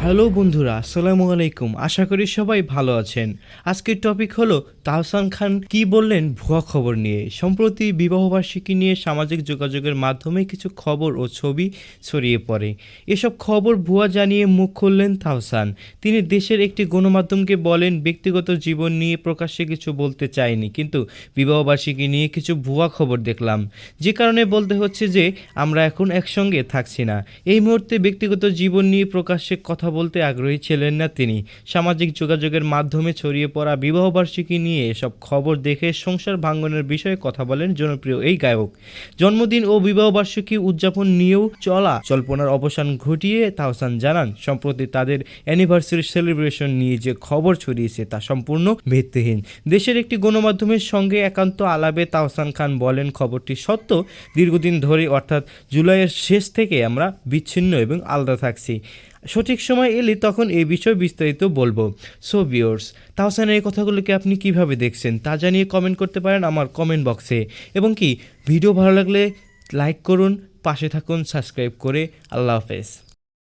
Hello বন্ধুরা, আসসালামু আলাইকুম। আশা করি সবাই ভালো আছেন। আজকের টপিক হলো, তাহসান খান কি বললেন ভুয়া খবর নিয়ে? সম্প্রতি বিবাহবার্ষিকী নিয়ে সামাজিক যোগাযোগের মাধ্যমে কিছু খবর ও ছবি ছড়িয়ে পড়ে। এসব খবর ভুয়া জানিয়ে মুখ খুললেন তাহসান। তিনি দেশের একটি গণমাধ্যমকে বলেন, ব্যক্তিগত জীবন নিয়ে প্রকাশ্যে কিছু বলতে চায়নি কিন্তু বিবাহবার্ষিকী নিয়ে কিছু ভুয়া খবর দেখলাম। যে কারণে বলতে হচ্ছে যে, আমরা এখন একসঙ্গে থাকছি না। এই মুহূর্তে ব্যক্তিগত জীবন নিয়ে প্রকাশ্যে কথা বলতে আগ্রহী ছিলেন না তিনি। সামাজিক যোগাযোগের মাধ্যমে ছড়িয়ে পড়া বিবাহবার্ষিকী নিয়ে এসব খবর দেখে সংসার ভাঙ্গনের বিষয়ে কথা বলেন জনপ্রিয় এই গায়ক। জন্মদিন ও বিবাহবার্ষিকী উদযাপন নিয়েও চলা জল্পনার অবসান ঘটিয়ে তাহসান জানান, সম্প্রতি তাদের অ্যানিভার্সারি সেলিব্রেশন নিয়ে যে খবর ছড়িয়েছে তা সম্পূর্ণ ভিত্তিহীন। দেশের একটি গণমাধ্যমের সঙ্গে একান্ত আলাপে তাহসান খান বলেন, খবরটি সত্য। দীর্ঘদিন ধরে অর্থাৎ জুলাইয়ের শেষ থেকে আমরা বিচ্ছিন্ন এবং আলাদা থাকছি। সঠিক সময় এলে তখন এ বিষয়ে বিস্তারিত বলব। সো ভিওর্স তাহসানের এই কথাগুলোকে আপনি কীভাবে দেখছেন তা জানিয়ে কমেন্ট করতে পারেন আমার কমেন্ট বক্সে এবং কি ভিডিও ভালো লাগলে লাইক করুন, পাশে থাকুন সাবস্ক্রাইব করে। আল্লাহ হাফেজ।